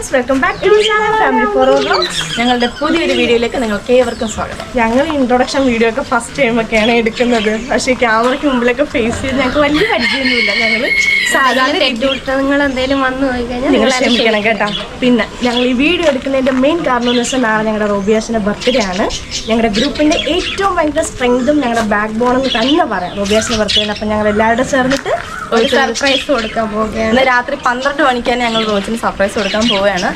Friends welcome back to family for ഞങ്ങളുടെ പുതിയൊരു വീഡിയോയിലേക്ക് നിങ്ങൾക്ക് ഏവർക്കും സ്വാഗതം. ഞങ്ങൾ ഇൻട്രൊഡക്ഷൻ വീഡിയോ ഒക്കെ ഫസ്റ്റ് ടൈം ഒക്കെയാണ് എടുക്കുന്നത്. പക്ഷേ ക്യാമറയ്ക്ക് മുമ്പിലൊക്കെ ഫേസ് ചെയ്ത് ഞങ്ങൾക്ക് വലിയ പരിചയമൊന്നുമില്ല. ഞങ്ങൾ സാധാരണ നിങ്ങൾ എന്തെങ്കിലും വന്നു പോയി കഴിഞ്ഞാൽ നിങ്ങൾ ക്ഷമിക്കണം കേട്ടോ. പിന്നെ ഞങ്ങൾ ഈ വീഡിയോ എടുക്കുന്നതിന്റെ മെയിൻ കാരണം എന്ന് വെച്ചാൽ നാളെ ഞങ്ങളുടെ റോബിയാസിന്റെ ബർത്ത്ഡേ ആണ്. ഞങ്ങളുടെ ഗ്രൂപ്പിന്റെ ഏറ്റവും ഭയങ്കര സ്ട്രെങ്തും ഞങ്ങളുടെ ബാക്ക് ബോൺ എന്ന് തന്നെ പറയാം. റോബിയാസിന്റെ ബർത്ത്ഡേ അപ്പം ഞങ്ങൾ എല്ലാവരും ചേർന്നിട്ട് ഒരു സർപ്രൈസ് കൊടുക്കാൻ പോവുകയാണ്. രാത്രി പന്ത്രണ്ട് മണിക്കാണ് ഞങ്ങൾ റോച്ചിന് സർപ്രൈസ് കൊടുക്കാൻ പോവുകയാണ്.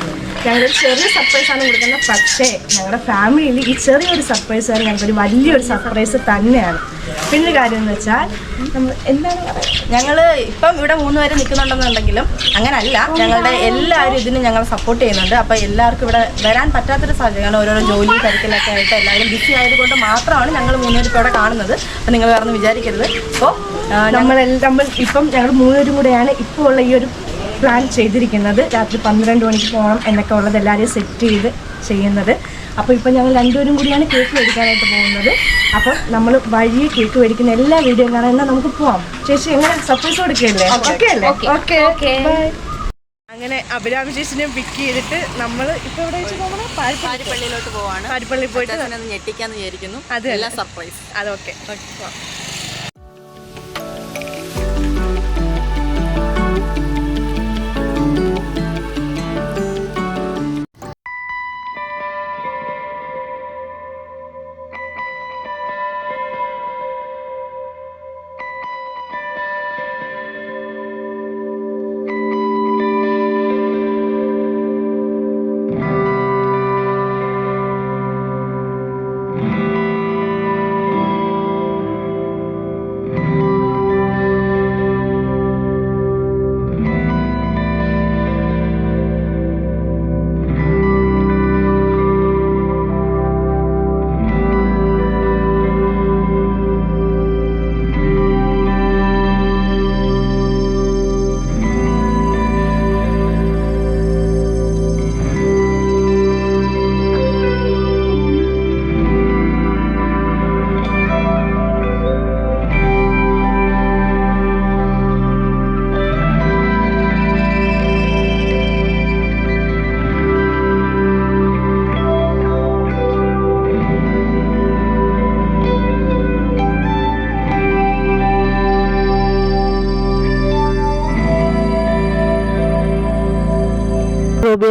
ഞങ്ങളൊരു ചെറിയ സർപ്രൈസ് ആണ് കൊടുക്കുന്നത്. പക്ഷേ ഞങ്ങളുടെ ഫാമിലിയിൽ ഈ ചെറിയൊരു സർപ്രൈസ് ആണ് ഞങ്ങൾക്കൊരു വലിയൊരു സർപ്രൈസ് തന്നെയാണ്. പിന്നെ കാര്യം എന്ന് വെച്ചാൽ നമ്മൾ എന്താണ് പറയുക? ഞങ്ങൾ ഇപ്പം ഇവിടെ മൂന്ന് പേര് നിൽക്കുന്നുണ്ടെന്നുണ്ടെങ്കിലും അങ്ങനല്ല. ഞങ്ങളുടെ എല്ലാവരും ഇതിന് ഞങ്ങൾ സപ്പോർട്ട് ചെയ്യുന്നുണ്ട്. അപ്പോൾ എല്ലാവർക്കും ഇവിടെ വരാൻ പറ്റാത്തൊരു സാഹചര്യമാണ് ഓരോരോ ജോലി തിരക്കിലൊക്കെ ആയിട്ട് എല്ലാവരും ബിസി ആയതുകൊണ്ട് മാത്രമാണ് ഞങ്ങൾ മൂന്നുപേരും ഇപ്പോൾ ഇവിടെ കാണുന്നത്. അപ്പോൾ നിങ്ങൾ വേറെ വിചാരിക്കരുത്. അപ്പോൾ നമ്മൾ നമ്മൾ ഇപ്പം ഞങ്ങൾ മൂന്നുപേരും കൂടെയാണ്. ഇപ്പോൾ ഉള്ള ഈ ഒരു പ്ലാൻ ചെയ്തിരിക്കുന്നത് രാത്രി പന്ത്രണ്ട് മണിക്ക് പോകണം എന്നൊക്കെ ഉള്ളത് എല്ലാവരെയും സെറ്റ് ചെയ്ത് ചെയ്യുന്നത്. അപ്പോൾ ഇപ്പോൾ ഞങ്ങൾ രണ്ടുപേരും കൂടിയാണ് കേക്ക് മേടിക്കാനായിട്ട് പോകുന്നത്. അപ്പം നമ്മൾ വഴി കേക്ക് മേടിക്കുന്ന എല്ലാ വീഡിയോ കാണാൻ എന്നാൽ നമുക്ക് പോവാം. ചേച്ചി എങ്ങനെ സർപ്രൈസ് കൊടുക്കുകയല്ലേ? ഓക്കെ. അല്ലേ? ഓക്കെ. ബൈ അങ്ങനെ അഭിരാമി ചേച്ചിനെ പിക്ക് ചെയ്തിട്ട് നമ്മൾ ഇപ്പൊ എവിടെ വെച്ച് പോകണം? പാരിപ്പള്ളി പാരിപ്പള്ളിയിലോട്ട് പോവാണ്. പാരിപ്പള്ളി പോയിട്ട് ഞെട്ടിക്കാന്ന് വിചാരിക്കുന്നു. അതെല്ലാം സർപ്രൈസ് അതൊക്കെ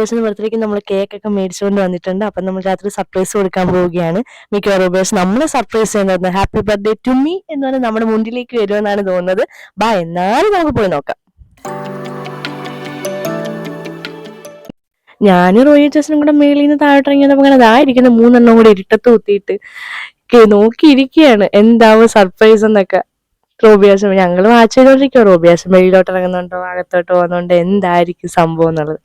റോബിയേഴ്സിന് ബർത്ത്ഡേക്ക് നമ്മൾ കേക്ക് ഒക്കെ മേടിച്ചുകൊണ്ട് വന്നിട്ടുണ്ട്. അപ്പം നമ്മൾ രാത്രി സർപ്രൈസ് കൊടുക്കാൻ പോവുകയാണ്. മിക്ക ഉപേഷ് നമ്മളെ സർപ്രൈസ് ചെയ്യുന്നത് ഹാപ്പി ബർത്ത്ഡേ ടു മീ എന്ന് പറഞ്ഞാൽ നമ്മുടെ മുന്നിലേക്ക് വരുമെന്നാണ് തോന്നുന്നത്. ബാ എന്നാലും നമുക്ക് പോയി നോക്കാം. ഞാനും റോയി ചേച്ചനും കൂടെ മേളിൽ നിന്ന് താഴോട്ട് ഇറങ്ങിയപ്പോൾ അങ്ങനെ അതായിരിക്കുന്ന മൂന്നെണ്ണം കൂടെ ഇരുട്ടത്ത് കുത്തിയിട്ട് നോക്കിയിരിക്കുകയാണ്. എന്താവും സർപ്രൈസ് എന്നൊക്കെ. റോബിയാസം ഞങ്ങൾ വാച്ച് ചെയ്തോണ്ടിരിക്കും റോബിയാസം വെളിയിലോട്ട് ഇറങ്ങുന്നുണ്ടോ അകത്തോട്ട് പോകുന്നുണ്ടോ? എന്തായിരിക്കും സംഭവം എന്നുള്ളത്.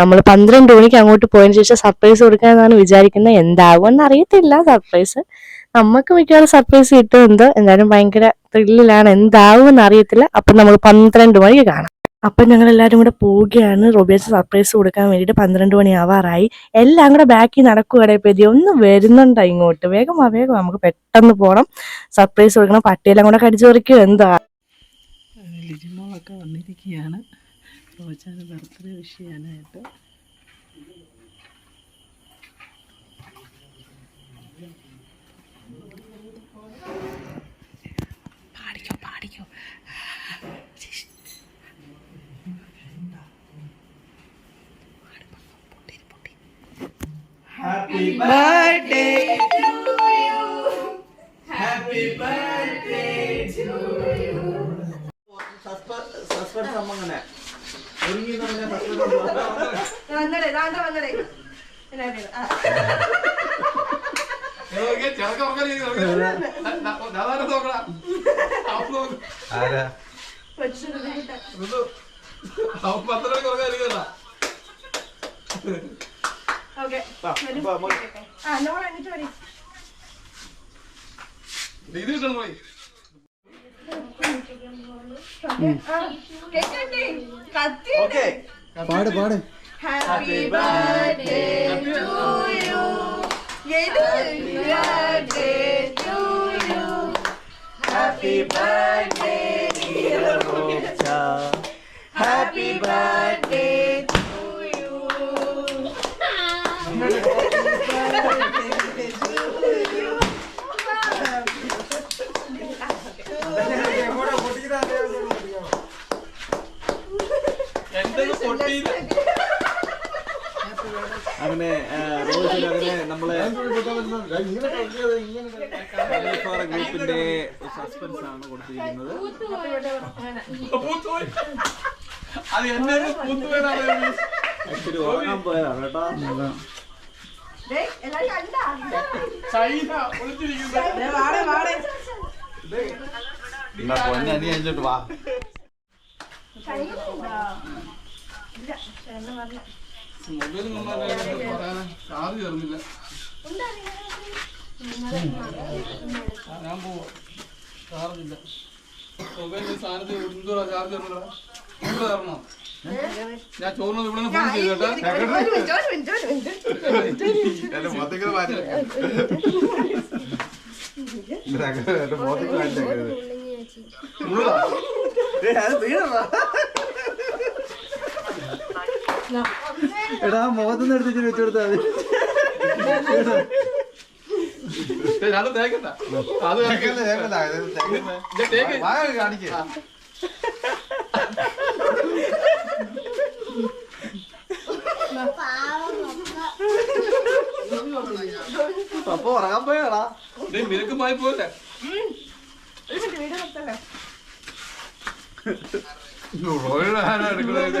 നമ്മൾ പന്ത്രണ്ട് മണിക്ക് അങ്ങോട്ട് പോയതിന് ശേഷം സർപ്രൈസ് കൊടുക്കാന്നാണ് വിചാരിക്കുന്നത്. എന്താകുമെന്ന് അറിയത്തില്ല സർപ്രൈസ് നമുക്ക് മിക്കവാറും സർപ്രൈസ് കിട്ടുന്നുണ്ട്. എന്തായാലും ഭയങ്കര ത്രില്ലിലാണ് എന്താകുമെന്ന് അറിയത്തില്ല അപ്പൊ നമ്മൾ പന്ത്രണ്ട് മണിക്ക് കാണാം. അപ്പം ഞങ്ങൾ എല്ലാവരും കൂടെ പോവുകയാണ്. റോബിയസ് സർപ്രൈസ് കൊടുക്കാൻ വേണ്ടിയിട്ട് പന്ത്രണ്ട് മണി ആവാറായി. എല്ലാം കൂടെ ബാക്കി നടക്കുകയുടെ പേതി ഒന്ന് വരുന്നുണ്ടോ ഇങ്ങോട്ട്. വേഗം വേഗം നമുക്ക് പെട്ടെന്ന് പോകണം സർപ്രൈസ് കൊടുക്കണം. പട്ടിയെല്ലാം കൂടെ കടിച്ചു പറിക്കും എന്താ? വന്നിരിക്കുകയാണ്. റോജാന് ബർത്ത്ഡേ വിഷ് സസ്പെൻസ് അമ്മ അങ്ങനെ ഒരുങ്ങി തന്നെ സസ്പെൻസ് ആരാ? ഓക്കെ പാട് പാട് Happy birthday to you. ഗ്രൂപ്പിന്റെ സസ്പെൻസ് ആണ് കൊടുത്തിരിക്കുന്നത്. ആക്ച്വലി ഉറങ്ങാൻ പോയതാണ് കേട്ടോ. പൊന്നെ നീ അഞ്ചോട്ട് വാ. ഞാൻ പോവാ. ചാർജില്ല മൊബൈലിന്റെ സാധനത്തിൽ എന്തോടാ ചാർജ് കയറുന്നില്ല ഇവിടെ കയറണോ ഞാൻ ചോറിനത് ഇവിടെ ഫോൺ ചെയ്തു കേട്ടോ. എന്റെ മുഖത്തേക്ക് എടാ മുഖത്തുനിന്ന് എടുത്തിട്ട് വെച്ചു കൊടുത്താൽ മതി. അപ്പൊ ഉറങ്ങാൻ പോയാടാ ഡേയ്, മിനുക്കമായി പോലെ വീട് ഇവരോട്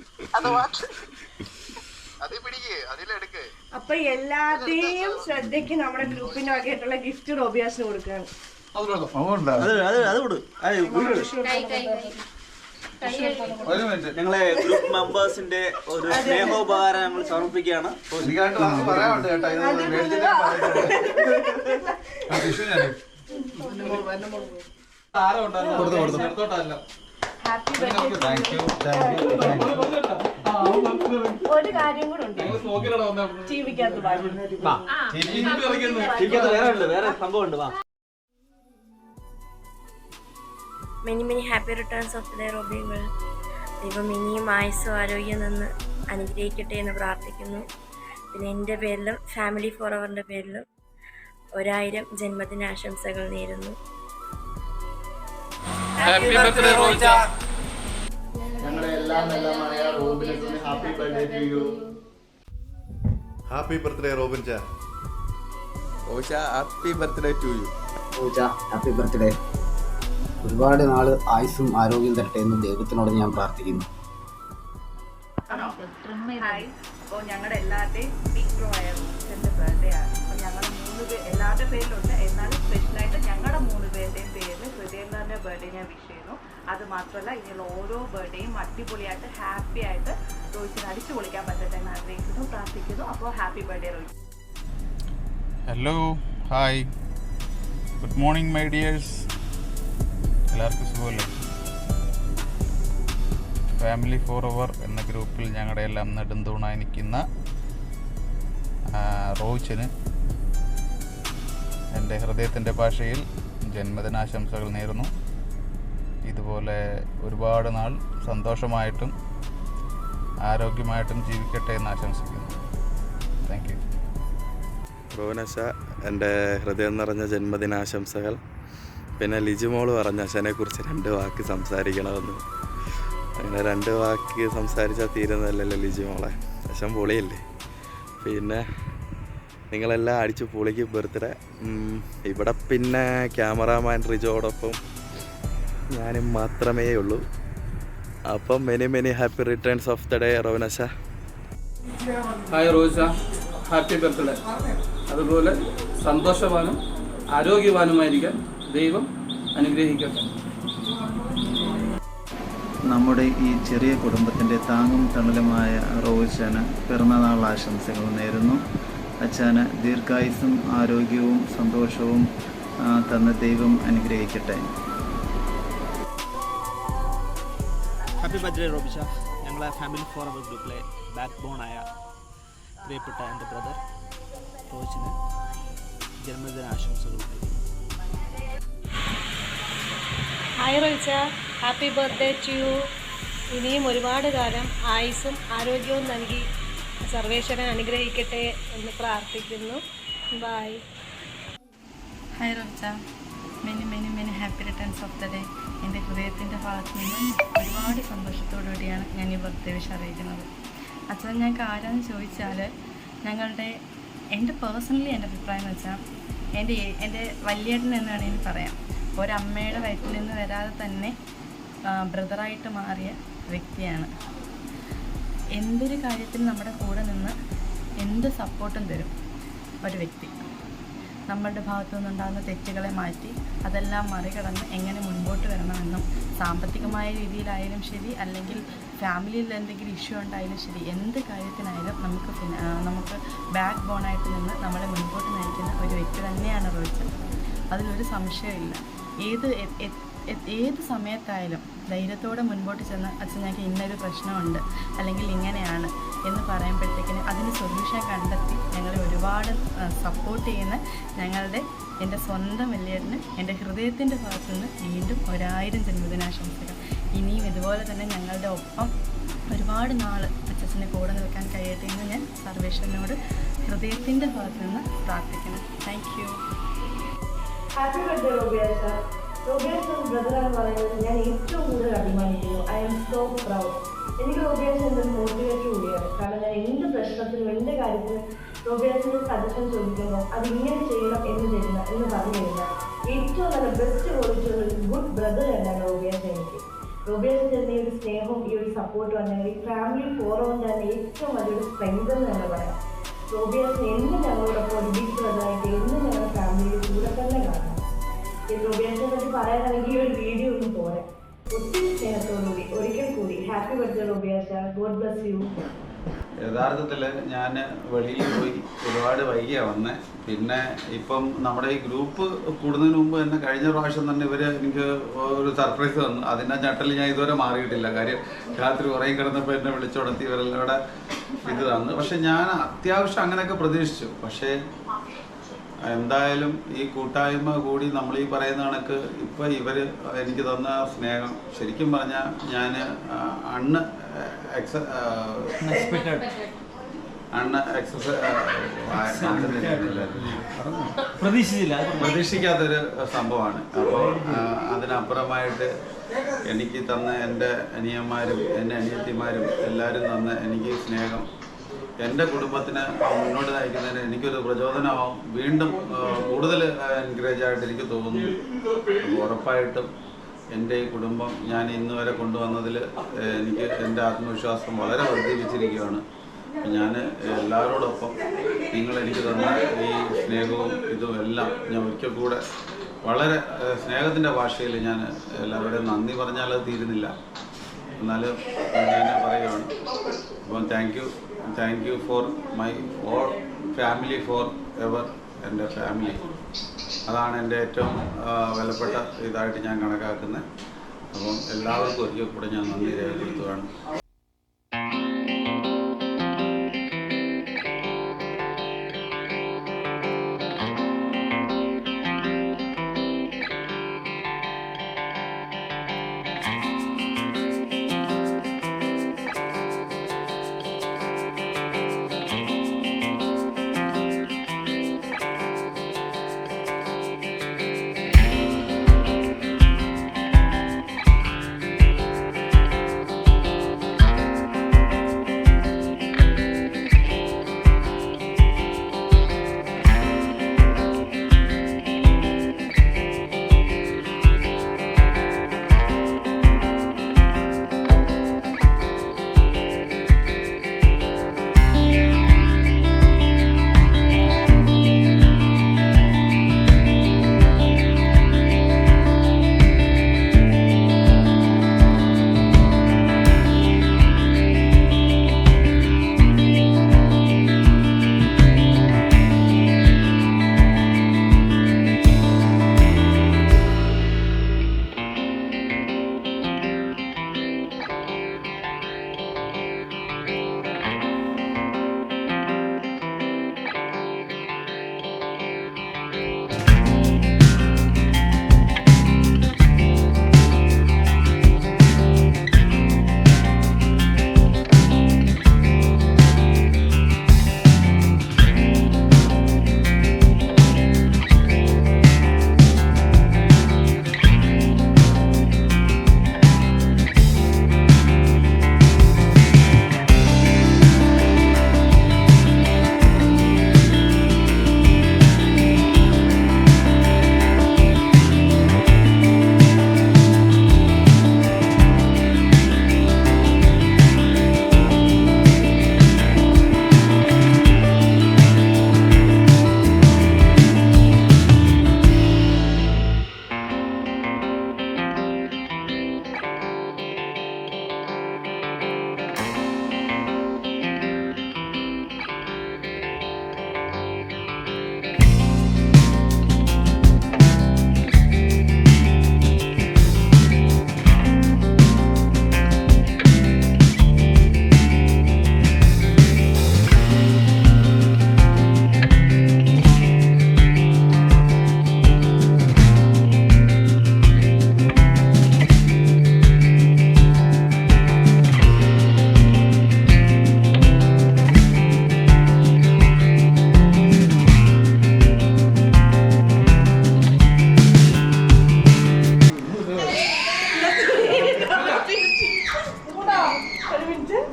അപ്പൊ എല്ലാത്തെയും ശ്രദ്ധയ്ക്ക് നമ്മുടെ ഗ്രൂപ്പിന്റെ വകയായിട്ടുള്ള ഗിഫ്റ്റ് റോബിയാസിന് കൊടുക്കുകയാണ്. മിനിറ്റ്. ഞങ്ങളെ ഗ്രൂപ്പ് മെമ്പേഴ്സിന്റെ ഒരു സ്നേഹോപഹാരം ഞങ്ങൾ സമർപ്പിക്കുകയാണ്. ആരോ ഉണ്ടായിരുന്നു? ഒരു കാര്യം കൂടെ ഉണ്ട്. Many many happy returns of the റോബിങ്ങൾ ദൈവം ഇനിയും ആയുസ്സും ആരോഗ്യം നിന്ന് അനുഗ്രഹിക്കട്ടെ എന്ന് പ്രാർത്ഥിക്കുന്നു. പിന്നെ എന്റെ പേരിലും ഫാമിലി ഫോർ അവറിന്റെ പേരിലും ഒരായിരം ജന്മദിനാശംസകൾ നേരുന്നു. Happy birthday Roja happy birthday to you. Happy birthday Robin ചാ. ഓഷ happy birthday to you. Pooja happy birthday. ഒരുപാട് നാൾ ആയുസ്സും ആരോഗ്യം തരട്ടെ എന്ന് ദൈവത്തിനോട് ഞാൻ പ്രാർത്ഥിക്കുന്നു. അപ്പോൾ ഞങ്ങളുടെ എല്ലാവരുടെയും ബിഗ് പ്രോ ആയിരുന്നു എന്റെ ബർത്ത്ഡേ ആണ്. അപ്പോൾ ഞങ്ങളുടെ മൂന്ന് പേര് എല്ലാവരുടെ പേരിലുണ്ട്. എന്നാലും സ്പെഷ്യലായിട്ട് ഞങ്ങളുടെ മൂന്ന് പേരുടെയും ഞാൻ വിഷ് ചെയ്യുന്നു. അത് മാത്രമല്ല ഇനിയുള്ള ഓരോ ബർത്ത്ഡേയും അടിപൊളിയായിട്ട് ഹാപ്പി ആയിട്ട് റോഹിത്തിന് അടിച്ചു പൊളിക്കാൻ പറ്റട്ടെ എന്ന് ആഗ്രഹിക്കുന്നു പ്രാർത്ഥിക്കുന്നു. അപ്പോൾ happy birthday Rohit hello hi good morning my dears എല്ലാവർക്കും സുഖമല്ലേ? ഫാമിലി ഫോർ അവർ എന്ന ഗ്രൂപ്പിൽ ഞങ്ങളുടെ എല്ലാം നെടുന്തൂണായി നിൽക്കുന്ന റോച്ചന് എന്റെ ഹൃദയത്തിന്റെ ഭാഷയിൽ ജന്മദിനാശംസകൾ നേരുന്നു. ഇതുപോലെ ഒരുപാട് നാൾ സന്തോഷമായിട്ടും ആരോഗ്യമായിട്ടും ജീവിക്കട്ടെ എന്ന് ആശംസിക്കുന്നു. താങ്ക് യു ഭുവനശ എന്റെ ഹൃദയം നിറഞ്ഞ ജന്മദിനാശംസകൾ. പിന്നെ ലിജിമോൾ പറഞ്ഞ അശനെ കുറിച്ച് രണ്ട് വാക്ക് സംസാരിക്കണമെന്ന്. അങ്ങനെ രണ്ട് വാക്ക് സംസാരിച്ചാൽ തീരുന്നതല്ലല്ലോ ലിജിമോളെ അശൻ പൊളിയല്ലേ? പിന്നെ നിങ്ങളെല്ലാം അടിച്ചു പൊളിക്ക് ബർത്ത്ഡേ. ഇവിടെ പിന്നെ ക്യാമറാമാൻ റിജോടൊപ്പം ഞാനും മാത്രമേ ഉള്ളൂ അപ്പം many many happy returns of the day റോനശ hi Roja. Happy birthday അതുപോലെ സന്തോഷവാനും ആരോഗ്യവാനുമായിരിക്കാൻ ദൈവം അനുഗ്രഹിക്കട്ടെ. നമ്മുടെ ഈ ചെറിയ കുടുംബത്തിന്റെ താങ്ങും തണലുമായ റോജന് പിറന്നാൾ ആശംസകൾ നേരുന്നു. അച്ഛന് ദീർഘായുസും ആരോഗ്യവും സന്തോഷവും തന്ന ദൈവം അനുഗ്രഹിക്കട്ടെ. ഹാപ്പി ബർത്ത്ഡേ റോബിഷ ഞങ്ങളെ ഫാമിലി ഫോർ അവർ ഗ്രൂപ്പിലെ ബാക്ക് ബോണായ പ്രിയപ്പെട്ട എന്റെ ബ്രദർ റോച്ചിന് ജന്മദിന ആശംസകൾ. ഹായ് റോയിച്ച ഹാപ്പി ബർത്ത്ഡേ ടു യു ഇനിയും ഒരുപാട് കാലം ആയുസ്സും ആരോഗ്യവും നൽകി സർവേശ്വരൻ അനുഗ്രഹിക്കട്ടെ എന്ന് പ്രാർത്ഥിക്കുന്നു. Bye hi റോച്ച many many many happy returns of the day എന്റെ ഹൃദയത്തിന്റെ ഭാഗത്ത് നിന്ന് ഒരുപാട് സന്തോഷത്തോടുകൂടിയാണ് ഞാൻ ഈ ബർത്ത്ഡേ വിഷ് അറിയിക്കുന്നത്. അച്ഛൻ ഞങ്ങൾക്ക് ആരാന്ന് ചോദിച്ചാൽ ഞങ്ങളുടെ എന്റെ പേഴ്സണലി എന്റെ അഭിപ്രായം എന്ന് വെച്ചാൽ എന്റെ എന്റെ വലിയേട്ടൻ എന്ന് വേണമെങ്കിൽ പറയാം. ഒരമ്മയുടെ വയറ്റിൽ നിന്ന് വരാതെ തന്നെ ബ്രദറായിട്ട് മാറിയ വ്യക്തിയാണ്. എന്തൊരു കാര്യത്തിൽ നമ്മുടെ കൂടെ നിന്ന് എന്ത് സപ്പോർട്ടും തരും ഒരു വ്യക്തി. നമ്മളുടെ ഭാഗത്തു നിന്നുണ്ടാകുന്ന തെറ്റുകളെ മാറ്റി അതെല്ലാം മറികടന്ന് എങ്ങനെ മുൻപോട്ട് വരണമെന്നും സാമ്പത്തികമായ രീതിയിലായാലും ശരി അല്ലെങ്കിൽ ഫാമിലിയിൽ എന്തെങ്കിലും ഇഷ്യൂ ഉണ്ടായാലും ശരി എന്ത് കാര്യത്തിനായാലും നമുക്ക് നമുക്ക് ബാക്ക് ബോണായിട്ട് നിന്ന് നമ്മളെ മുൻപോട്ട് നയിക്കുന്ന ഒരു വ്യക്തി തന്നെയാണ് റോഹിത്. അതിലൊരു സംശയമില്ല ഏത് ഏത് സമയത്തായാലും ധൈര്യത്തോടെ മുൻപോട്ട് ചെന്ന് അച്ഛൻ ഞങ്ങൾക്ക് ഇന്നൊരു പ്രശ്നമുണ്ട് അല്ലെങ്കിൽ ഇങ്ങനെയാണ് എന്ന് പറയുമ്പോഴത്തേക്കിന് അതിന് സൊല്യൂഷൻ കണ്ടെത്തി ഞങ്ങളെ ഒരുപാട് സപ്പോർട്ട് ചെയ്യുന്ന ഞങ്ങളുടെ എന്റെ സ്വന്തം വലിയേട്ടന് എന്റെ ഹൃദയത്തിന്റെ ഭാഗത്തു നിന്ന് വീണ്ടും ഒരായിരം ജന്മദിനാശംസകൾ. ഇനിയും ഇതുപോലെ തന്നെ ഞങ്ങളുടെ ഒപ്പം ഒരുപാട് നാൾ അച്ഛനെ കൂടെ നിൽക്കാൻ കഴിയട്ടെ എന്ന് ഞാൻ സർവേശ്വരനോട് ഹൃദയത്തിന്റെ ഭാഗത്തു നിന്ന് പ്രാർത്ഥിക്കുന്നു താങ്ക് യു ഹാപ്പി ബർത്ത്ഡേ റോബിയാസ ബ്രദർ എന്ന് പറയുന്നത് ഞാൻ ഏറ്റവും കൂടുതൽ അഭിമാനിക്കുന്നു. ഐ എം സോ പ്രൗഡ് എനിക്ക് റോബിയാസ് എന്റെ മോട്ടിവേറ്റർ കൂടിയാണ്. കാരണം ഞാൻ എന്ത് പ്രശ്നത്തിനും എന്ത് കാര്യത്തിനും റോബിയാസിന് സജഷൻ ചോദിക്കുമ്പോൾ അത് ഇങ്ങനെ ചെയ്യണം എന്ന് തരുന്ന എന്ന് പറഞ്ഞു തരുന്ന ഏറ്റവും നല്ല ബെസ്റ്റ് ക്വാളിറ്റി ഉള്ള ഒരു ഗുഡ് ബ്രദർ തന്നെയാണ് റോബിയാസ് എനിക്ക്. റോബിയാസ് തരുന്ന ഈ ഒരു സ്നേഹവും ഈ ഒരു സപ്പോർട്ടും അല്ലെങ്കിൽ ഈ ഫാമിലി ഫോറവും തന്നെ ഏറ്റവും വലിയൊരു സ്ട്രെങ്ത് എന്ന് തന്നെ പറയാം. റോബിയാസ് എന്നും ഞങ്ങളോടൊപ്പം ഒരു ബിഗ് ഞങ്ങളുടെ ഫാമിലിയിൽ കൂടെ തന്നെ കാണാം. ഈ പറ്റി പറയാനാണെങ്കിൽ ഈ ഒരു വീഡിയോ ഒന്നും പോരെ. ഒത്തിരി സ്നേഹത്തോടുകൂടി ഒരിക്കൽ കൂടി. ഹാപ്പി ബർത്ത്ഡേ റോബിയാസ ഗോഡ് ബ്ലസ് യു യഥാർത്ഥത്തിൽ ഞാൻ വെളിയിൽ പോയി ഒരുപാട് വൈകിയാണ് വന്നേ. പിന്നെ ഇപ്പം നമ്മുടെ ഈ ഗ്രൂപ്പ് കൂടുന്നതിന് മുമ്പ് തന്നെ കഴിഞ്ഞ പ്രാവശ്യം തന്നെ ഇവർ എനിക്ക് ഒരു സർപ്രൈസ് തന്നു. അതിന്റെ ഞെട്ടൽ ഞാൻ ഇതുവരെ മാറിയിട്ടില്ല. കാര്യം രാത്രി ഉറങ്ങി കിടന്നപ്പോൾ എന്നെ വിളിച്ചുണർത്തി ഇവരെല്ലാം ഇത് തന്നു. പക്ഷെ ഞാൻ അത്യാവശ്യം അങ്ങനെയൊക്കെ പ്രതീക്ഷിച്ചു. പക്ഷേ എന്തായാലും ഈ കൂട്ടായ്മ കൂടി നമ്മൾ ഈ പറയുന്ന കണക്ക് ഇപ്പം ഇവർ എനിക്ക് തന്ന സ്നേഹം ശരിക്കും പറഞ്ഞാൽ ഞാൻ അണ്ണ് എക്സ അണ്ണ് എക്സസ് പ്രതീക്ഷിച്ചില്ല പ്രതീക്ഷിക്കാത്തൊരു സംഭവമാണ്. അപ്പോൾ അതിനപ്പുറമായിട്ട് എനിക്ക് തന്ന എന്റെ അനിയന്മാരും എന്റെ അനിയത്തിമാരും എല്ലാവരും തന്ന എനിക്ക് സ്നേഹം എന്റെ കുടുംബത്തിന് മുന്നോട്ട് നയിക്കുന്നതിന് എനിക്കൊരു പ്രചോദനമാവും. വീണ്ടും കൂടുതൽ എൻകറേജ് ആയിട്ട് എനിക്ക് തോന്നുന്നു. ഉറപ്പായിട്ടും എന്റെ ഈ കുടുംബം ഞാൻ ഇന്ന് വരെ കൊണ്ടുവന്നതിൽ എനിക്ക് എന്റെ ആത്മവിശ്വാസം വളരെ വർദ്ധിപ്പിച്ചിരിക്കുകയാണ്. ഞാൻ എല്ലാവരോടൊപ്പം നിങ്ങൾ എനിക്ക് തന്ന ഈ സ്നേഹവും ഇതും എല്ലാം ഞാൻ ഒരിക്കൽ കൂടെ വളരെ സ്നേഹത്തിന്റെ ഭാഷയിൽ ഞാൻ എല്ലാവരുടെയും നന്ദി പറഞ്ഞാൽ അത് തീരുന്നില്ല. എന്നാലും ഞാൻ പറയുകയാണ്. അപ്പം thank you thank you for my all family for ever എന്റെ ഫാമിലി അതാണ് എന്റെ ഏറ്റവും വിലപ്പെട്ട ഇതായിട്ട് ഞാൻ കണക്കാക്കുന്നത്. അപ്പം എല്ലാവർക്കും ഒരിക്കൽ കൂടെ ഞാൻ നന്ദി രേഖപ്പെടുത്തുകയാണ്.